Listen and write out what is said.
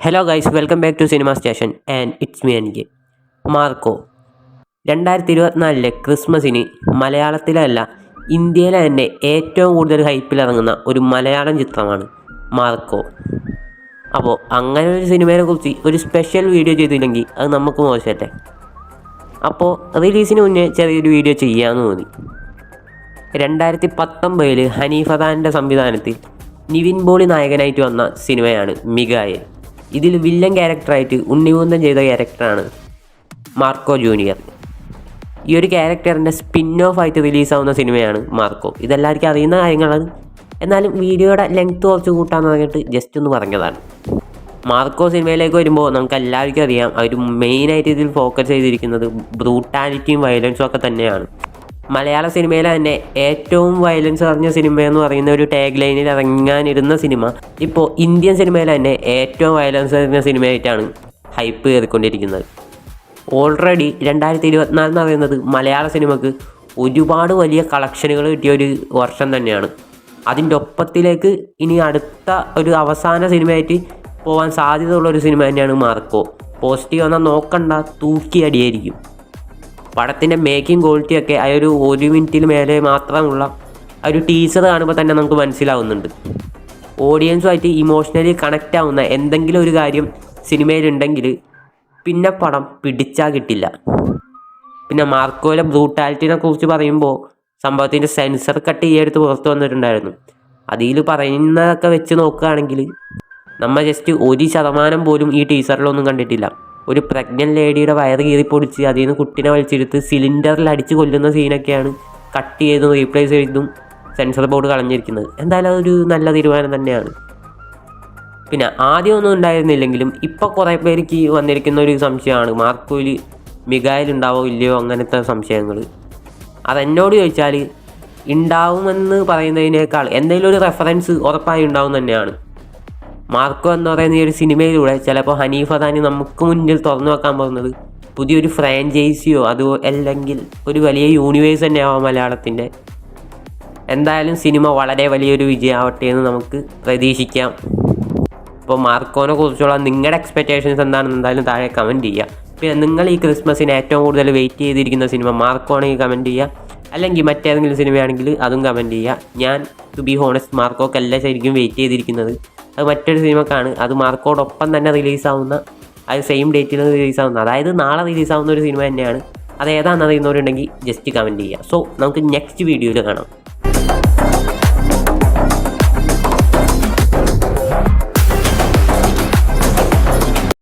Hello guys welcome back to cinema station and it's me game Marco രണ്ടായിരത്തി ഇരുപത്തിനാലിലെ ക്രിസ്മസിന് മലയാളത്തിലല്ല ഇന്ത്യയിലെ തന്നെ ഏറ്റവും കൂടുതൽ ഹൈപ്പിലിറങ്ങുന്ന ഒരു മലയാളം ചിത്രമാണ് മാർക്കോ. അപ്പോൾ അങ്ങനെ ഒരു സിനിമയെ കുറിച്ച് ഒരു സ്പെഷ്യൽ വീഡിയോ ചെയ്തില്ലെങ്കിൽ അത് നമുക്ക് മോശമല്ലേ അപ്പോൾ റിലീസിന് മുന്നേ ചെറിയൊരു വീഡിയോ ചെയ്യാമെന്ന് തോന്നി. രണ്ടായിരത്തി പത്തൊമ്പതിൽ ഹനീഫദാന്റെ സംവിധാനത്തിൽ നിവിൻ ബോളി നായകനായിട്ട് വന്ന സിനിമയാണ് മികായൽ ഇതിൽ വില്ലൻ ക്യാരക്ടറായിട്ട് ഉണ്ണിമുന്തൻ ചെയ്ത ക്യാരക്ടറാണ് മാർക്കോ ജൂനിയർ. ഈ ഒരു ക്യാരക്ടറിന്റെ സ്പിൻ ഓഫ് ആയിട്ട് റിലീസാവുന്ന സിനിമയാണ് മാർക്കോ. ഇതെല്ലാവർക്കും അറിയുന്ന കാര്യങ്ങളാണ്. എന്നാലും വീഡിയോയുടെ ലെങ്ത് കുറച്ച് കൂട്ടാൻ പറഞ്ഞിട്ട് ജസ്റ്റ് ഒന്ന് പറഞ്ഞതാണ്. മാർക്കോ സിനിമയിലേക്ക് വരുമ്പോൾ നമുക്ക് എല്ലാവർക്കും അറിയാം അവർ മെയിനായിട്ട് ഇതിൽ ഫോക്കസ് ചെയ്തിരിക്കുന്നത് ബ്രൂട്ടാലിറ്റിയും വയലൻസും ഒക്കെ തന്നെയാണ്. മലയാള സിനിമയിലെ തന്നെ ഏറ്റവും വയലൻസ് അറിഞ്ഞ സിനിമ എന്ന് പറയുന്ന ഒരു ടാഗ് ലൈനിൽ ഇറങ്ങാനിരുന്ന സിനിമ ഇപ്പോൾ ഇന്ത്യൻ സിനിമയിലെ തന്നെ ഏറ്റവും വയലൻസ് അറിഞ്ഞ സിനിമയായിട്ടാണ് ഹൈപ്പ് കയറിക്കൊണ്ടിരിക്കുന്നത് ഓൾറെഡി രണ്ടായിരത്തി ഇരുപത്തിനാല് എന്ന് പറയുന്നത് മലയാള സിനിമക്ക് ഒരുപാട് വലിയ കളക്ഷനുകൾ കിട്ടിയ ഒരു വർഷം തന്നെയാണ്. അതിന്റെ ഒപ്പത്തിലേക്ക് ഇനി അടുത്ത ഒരു അവസാന സിനിമയായിട്ട് പോകാൻ സാധ്യതയുള്ള ഒരു സിനിമ തന്നെയാണ് മാർക്കോ. പോസിറ്റീവ് എന്നാൽ നോക്കണ്ട തൂക്കി അടിയായിരിക്കും. പടത്തിന്റെ മേക്കിംഗ് ക്വാളിറ്റി ഒക്കെ ആ ഒരു ഒരു മിനിറ്റിൽ മേലെ മാത്രമുള്ള ആ ഒരു ടീച്ചർ കാണുമ്പോൾ തന്നെ നമുക്ക് മനസ്സിലാവുന്നുണ്ട്. ഓഡിയൻസുമായിട്ട് ഇമോഷണലി കണക്റ്റ് ആവുന്ന എന്തെങ്കിലും ഒരു കാര്യം സിനിമയിലുണ്ടെങ്കിൽ പിന്നെ പടം പിടിച്ചാൽ കിട്ടില്ല. പിന്നെ മാർക്കോയിലെ ബ്രൂട്ടാലിറ്റിനെ കുറിച്ച് പറയുമ്പോൾ സംഭവത്തിന്റെ സെൻസർ കട്ട് ഈ അടുത്ത് പുറത്ത് വന്നിട്ടുണ്ടായിരുന്നു. അതിൽ പറയുന്നതൊക്കെ വെച്ച് നോക്കുകയാണെങ്കിൽ നമ്മൾ ജസ്റ്റ് ഒരു ശതമാനം പോലും ഈ ടീച്ചറിലൊന്നും കണ്ടിട്ടില്ല. ഒരു പ്രഗ്നന്റ് ലേഡിയുടെ വയറ് കീറിപ്പൊടിച്ച് അതിൽ നിന്ന് കുട്ടിനെ വലിച്ചെടുത്ത് സിലിണ്ടറിൽ അടിച്ച് കൊല്ലുന്ന സീനൊക്കെയാണ് കട്ട് ചെയ്തും റീപ്ലേസ് ചെയ്തും സെൻസർ ബോർഡ് കളഞ്ഞിരിക്കുന്നത്. എന്തായാലും അതൊരു നല്ല തീരുമാനം തന്നെയാണ്. പിന്നെ ആദ്യമൊന്നും ഉണ്ടായിരുന്നില്ലെങ്കിലും ഇപ്പോൾ കുറേ പേർക്ക് വന്നിരിക്കുന്ന ഒരു സംശയമാണ്. മാർക്കോയിൽ മികായിൽ ഉണ്ടാവോ ഇല്ലയോ അങ്ങനത്തെ സംശയങ്ങൾ അതെന്നോട് ചോദിച്ചാൽ ഉണ്ടാവുമെന്ന് പറയുന്നതിനേക്കാൾ എന്തെങ്കിലും ഒരു റെഫറൻസ് ഉറപ്പായി ഉണ്ടാവും തന്നെയാണ്. മാർക്കോ എന്ന് പറയുന്ന ഈ ഒരു സിനിമയിലൂടെ ചിലപ്പോൾ ഹനീഫ് അദാനി നമുക്ക് മുന്നിൽ തുറന്നു വെക്കാൻ പോകുന്നത് പുതിയൊരു ഫ്രാഞ്ചൈസിയോ അതോ അല്ലെങ്കിൽ ഒരു വലിയ യൂണിവേഴ്സ് തന്നെയാവാം മലയാളത്തിന്റെ എന്തായാലും സിനിമ വളരെ വലിയൊരു വിജയമാവട്ടെ എന്ന് നമുക്ക് പ്രതീക്ഷിക്കാം. അപ്പോൾ മാർക്കോനെ കുറിച്ചുള്ള നിങ്ങളുടെ എക്സ്പെക്റ്റേഷൻസ് എന്താണെന്ന് എന്തായാലും താഴെ കമന്റ് ചെയ്യുക പിന്നെ നിങ്ങൾ ഈ ക്രിസ്മസിന് ഏറ്റവും കൂടുതൽ വെയിറ്റ് ചെയ്തിരിക്കുന്ന സിനിമ മാർക്കോ ആണെങ്കിൽ കമന്റ് ചെയ്യുക അല്ലെങ്കിൽ മറ്റേതെങ്കിലും സിനിമയാണെങ്കിൽ അതും കമന്റ് ചെയ്യുക ഞാൻ ടു ബി ഹോണസ്റ്റ് മാർക്കോക്കല്ല ശരിക്കും വെയിറ്റ് ചെയ്തിരിക്കുന്നത്. അത് മറ്റൊരു സിനിമക്കാണ്. അത് മാർക്കോടൊപ്പം തന്നെ റിലീസാവുന്ന അത് സെയിം ഡേറ്റിൽ റിലീസാവുന്ന അതായത് നാളെ റിലീസാവുന്ന ഒരു സിനിമ തന്നെയാണ്. അത് ഏതാണെന്ന് അറിയുന്നവരുണ്ടെങ്കിൽ ജസ്റ്റ് കമന്റ് ചെയ്യുക. സോ നമുക്ക് നെക്സ്റ്റ് വീഡിയോയിൽ കാണാം.